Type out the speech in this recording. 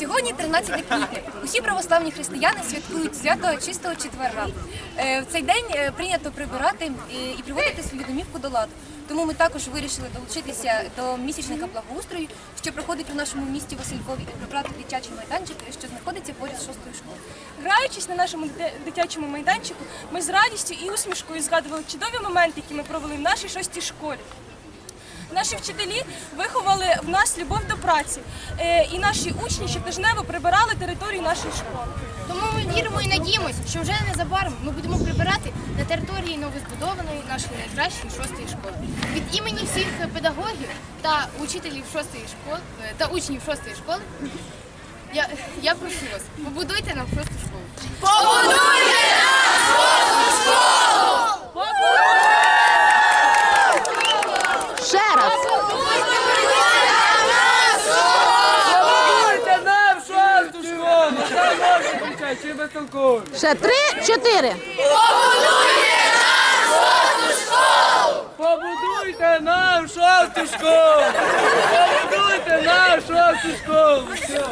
Сьогодні 13 квітня. Усі православні християни святкують свято чистого четверга. Е, В цей день е, прийнято прибирати е, і приводити свою домівку до ладу. Тому ми також вирішили долучитися до місячника благоустрою, що проходить у нашому місті Василькові, і прибрати дитячий майданчик, що знаходиться поряд з шостою школою. Граючись на нашому дитячому майданчику, ми з радістю і усмішкою згадували чудові моменти, які ми провели в нашій шостій школі. Наші вчителі виховали в нас любов до праці, е, і наші учні щотижнево прибирали територію нашої школи. Тому ми віримо і надіємося, що вже незабаром ми будемо прибирати на території новозбудованої нашої найкращої шостої школи. Від імені всіх педагогів та учителів шостої школи та учнів шостої школи. Я, я прошу вас, побудуйте нам шосту школу. Ще раз. Будьте нам шосту школу! Там можна кричати, чи без толку? Ще три, чотири. Побудуйте нам шосту школу! Побудуйте нам шосту школу! Все.